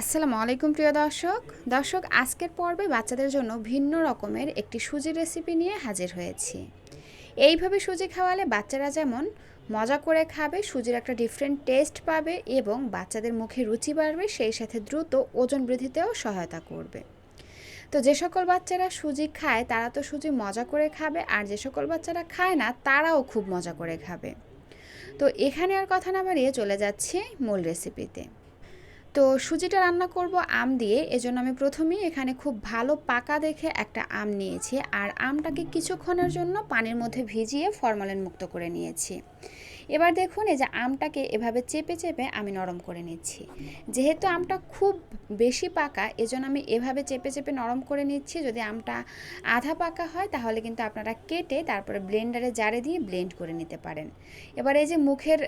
আসসালামু আলাইকুম প্রিয় দর্শক। দর্শক, আজকের পর্বে বাচ্চাদের জন্য ভিন্ন রকমের একটি সুজির রেসিপি নিয়ে হাজির হয়েছি। এইভাবে সুজি খাওয়ালে বাচ্চারা যেমন মজা করে খাবে, সুজির একটা ডিফারেন্ট টেস্ট পাবে এবং বাচ্চাদের মুখে রুচি বাড়বে, সেই সাথে দ্রুত ওজন বৃদ্ধিতেও সহায়তা করবে। তো যে সকল বাচ্চারা সুজি খায়, তারা তো সুজি মজা করে খাবে আর যে সকল বাচ্চারা খায় না, তারাও খুব মজা করে খাবে। তো এখানে আর কথা না বাড়িয়ে চলে যাচ্ছে মূল রেসিপিতে তো সুজিটা রান্না করব আম দিয়ে। এজন্য আমি প্রথমেই এখানে খুব ভালো পাকা দেখে একটা আম নিয়েছি। আর আমটাকে কিছুক্ষণের জন্য পানির মধ্যে ভিজিয়ে ফরমালিন মুক্ত করে নিয়েছি। এবার দেখুন এই যে আমটাকে এভাবে চেপে চেপে আমি নরম করে নিচ্ছি। যেহেতু আমটা খুব বেশি পাকা, এজন্য আমি এভাবে চেপে চেপে নরম করে নিচ্ছি। যদি আমটা আধা পাকা হয়, তাহলে কিন্তু আপনারা কেটে তারপরে ব্লেন্ডারে জারে দিয়ে ব্লেন্ড করে নিতে পারেন। এবার এই যে মুখের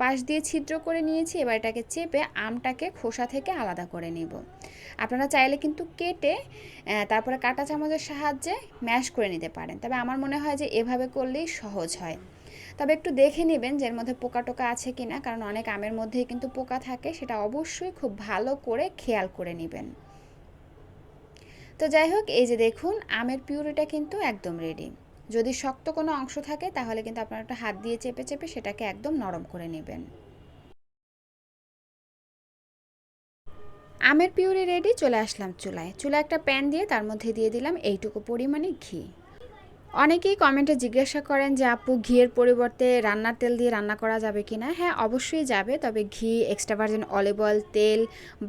পাশ দিয়ে ছিদ্র করে নিয়েছি, এবার এটাকে চেপে আমটাকে খোসা থেকে আলাদা করে নিব। আপনারা চাইলে কিন্তু কেটে তারপরে কাঁটা চামচের সাহায্যে ম্যাশ করে নিতে পারেন। তবে আমার মনে হয় যে এভাবে করলেই সহজ হয়। তবে একটু দেখে নেবেন যে এর মধ্যে পোকা টোকা আছে কি না কারণ অনেক আমের মধ্যেই কিন্তু পোকা থাকে, সেটা অবশ্যই খুব ভালো করে খেয়াল করে নেবেন। তো যাই হোক, এই যে দেখুন, আমের পিউরিটা কিন্তু একদম রেডি যদি শক্ত কোনো অংশ থাকে, তাহলে কিন্তু আপনারা একটা হাত দিয়ে চেপে চেপে সেটাকে একদম নরম করে নেবেন। আমের পিউরি রেডি চলে আসলাম চুলায়। চুলায় একটা প্যান দিয়ে তার মধ্যে দিয়ে দিলাম এইটুকু পরিমাণে ঘি। অনেকেই কমেন্টে জিজ্ঞাসা করেন যে, আপু, ঘিয়ের পরিবর্তে রান্নার তেল দিয়ে রান্না করা যাবে কি না হ্যাঁ অবশ্যই যাবে, তবে ghee extra virgin olive oil তেল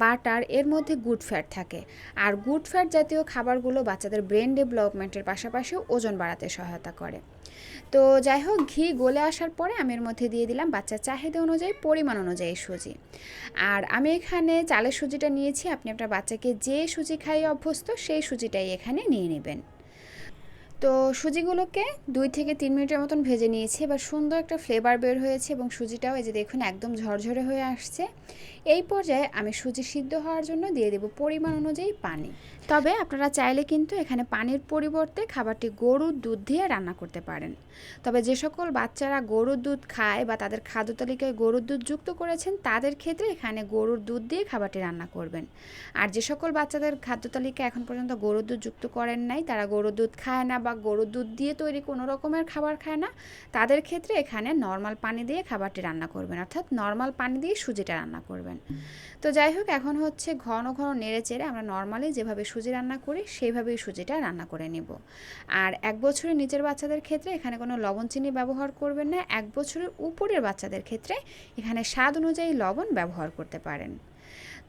বাটার এর মধ্যে গুড ফ্যাট থাকে। আর গুড ফ্যাট জাতীয় খাবারগুলো বাচ্চাদের ব্রেন ডেভেলপমেন্টের পাশাপাশি ওজন বাড়াতে সহায়তা করে। তো যাই হোক, ঘি গলে আসার পরে আমি এর মধ্যে দিয়ে দিলাম বাচ্চার চাহিদা অনুযায়ী, পরিমাণ অনুযায়ী সুজি। আর আমি এখানে চালের সুজিটা নিয়েছি, আপনি আপনার বাচ্চাকে যে সুজি খাইয়ে অভ্যস্ত, সেই সুজিটাই এখানে নিয়ে নেবেন। তো সুজিগুলোকে দুই থেকে তিন মিনিটের মতন ভেজে নিয়েছি। এবার সুন্দর একটা ফ্লেভার বের হয়েছে এবং সুজিটাও এই যে দেখুন একদম ঝরঝরে হয়ে আসছে। এই পর্যায়ে আমি সুজি সিদ্ধ হওয়ার জন্য দিয়ে দেবো পরিমাণ অনুযায়ী পানি। তবে আপনারা চাইলে কিন্তু এখানে পানির পরিবর্তে খাবারটি গরুর দুধ দিয়ে রান্না করতে পারেন। তবে যে সকল বাচ্চারা গরুর দুধ খায় বা তাদের খাদ্য তালিকায় গরুর দুধ যুক্ত করেছেন, তাদের ক্ষেত্রে এখানে গরুর দুধ দিয়ে খাবারটি রান্না করবেন। আর যে সকল বাচ্চাদের খাদ্য তালিকা এখন পর্যন্ত গরুর দুধ যুক্ত করেন নাই, তারা গরুর দুধ খায় না বা গরুর দুধ দিয়ে তৈরি কোনো রকমের খাবার খায় না, তাদের ক্ষেত্রে এখানে নর্মাল পানি দিয়ে খাবারটি রান্না করবেন, অর্থাৎ নর্মাল পানি দিয়ে সুজিটা রান্না করবেন। তো যাই হোক, এখন হচ্ছে ঘন ঘন নেড়ে চেড়ে আমরা নর্মালি যেভাবে সুজি রান্না করি, সেইভাবেই সুজিটা রান্না করে নেব। আর এক বছরের নিচের বাচ্চাদের ক্ষেত্রে এখানে কোনো লবণ চিনি ব্যবহার করবেন না, এক বছরের উপরের বাচ্চাদের ক্ষেত্রে এখানে স্বাদ অনুযায়ী লবণ ব্যবহার করতে পারেন।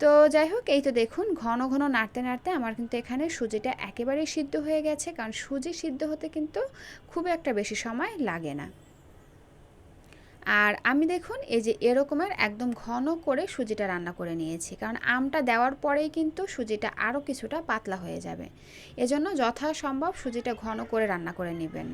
তো যাই হোক, এই তো দেখুন, ঘন ঘন নাড়তে নাড়তে আমার কিন্তু এখানে সুজিটা একেবারেই সিদ্ধ হয়ে গেছে, কারণ সুজি সিদ্ধ হতে কিন্তু খুব একটা বেশি সময় লাগে না। আর আমি দেখুন, এই যে এরকমের একদম ঘন করে সুজিটা রান্না করে নিয়েছি। কারণ আমটা দেওয়ার পরেই কিন্তু সুজিটা আরও কিছুটা পাতলা হয়ে যাবে। এজন্য যথাসম্ভব সুজিটা ঘন করে রান্না করে নেবেন।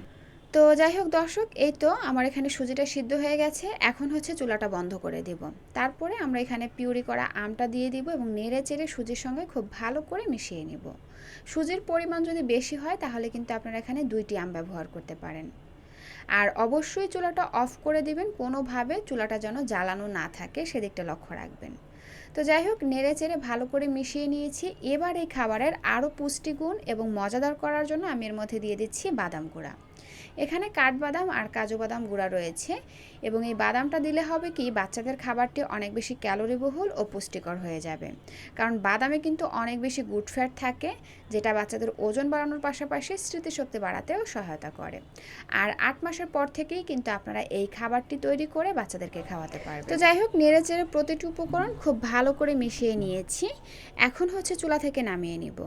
তো যাই হোক দর্শক, এই তো আমার এখানে সুজিটা সিদ্ধ হয়ে গেছে। এখন হচ্ছে চুলাটা বন্ধ করে দেব। তারপরে আমরা এখানে পিউরি করা আমটা দিয়ে দিব এবং নেড়ে চেড়ে সুজির সঙ্গে খুব ভালো করে মিশিয়ে নিব। সুজির পরিমাণ যদি বেশি হয়, তাহলে কিন্তু আপনারা এখানে দুইটি আম ব্যবহার করতে পারেন। আর অবশ্যই চুলাটা অফ করে দিবেন। কোনোভাবে চুলাটা যেন জ্বালানো না থাকে, সেদিকটা লক্ষ্য রাখবেন। তো যাই হোক, নেড়ে চেড়ে ভালো করে মিশিয়ে নিয়েছি। এবার এই খাবারের আরও পুষ্টিগুণ এবং মজাদার করার জন্য আমি এর মধ্যে দিয়ে দিচ্ছি বাদাম গুঁড়া। এখানে কাঠবাদাম আর কাজু বাদাম গুঁড়া রয়েছে এবং এই বাদামটা দিলে হবে কি, বাচ্চাদের খাবারটি অনেক বেশি ক্যালোরিবহুল ও পুষ্টিকর হয়ে যাবে। কারণ বাদামে কিন্তু অনেক বেশি গুড ফ্যাট থাকে, যেটা বাচ্চাদের ওজন বাড়ানোর পাশাপাশি স্মৃতিশক্তি বাড়াতেও সহায়তা করে। আর আট মাসের পর থেকেই কিন্তু আপনারা এই খাবারটি তৈরি করে বাচ্চাদেরকে খাওয়াতে পারবেন। তো যাই হোক নেড়ে চেড়ে প্রতিটি উপকরণ খুব ভালো করে মিশিয়ে নিয়েছি। এখন হচ্ছে চুলা থেকে নামিয়ে নিব।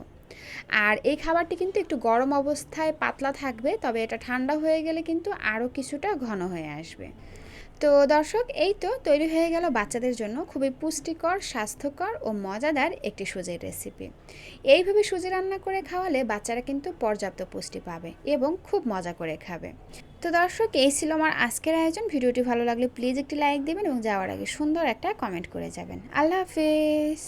আর এই খাবারটি কিন্তু একটু গরম অবস্থায় পাতলা থাকবে, তবে এটা ঠান্ডা হয়ে গেলে কিন্তু আরও কিছুটা ঘন হয়ে আসবে। তো দর্শক, এই তো তৈরি হয়ে গেল বাচ্চাদের জন্য খুবই পুষ্টিকর, স্বাস্থ্যকর ও মজাদার একটি সুজির রেসিপি। এইভাবে সুজি রান্না করে খাওয়ালে বাচ্চারা কিন্তু পর্যাপ্ত পুষ্টি পাবে এবং খুব মজা করে খাবে। তো দর্শক, এই ছিল আমার আজকের আয়োজন। ভিডিওটি ভালো লাগলে প্লিজ একটি লাইক দেবেন এবং যাওয়ার আগে সুন্দর একটা কমেন্ট করে যাবেন। আল্লাহ হাফেজ।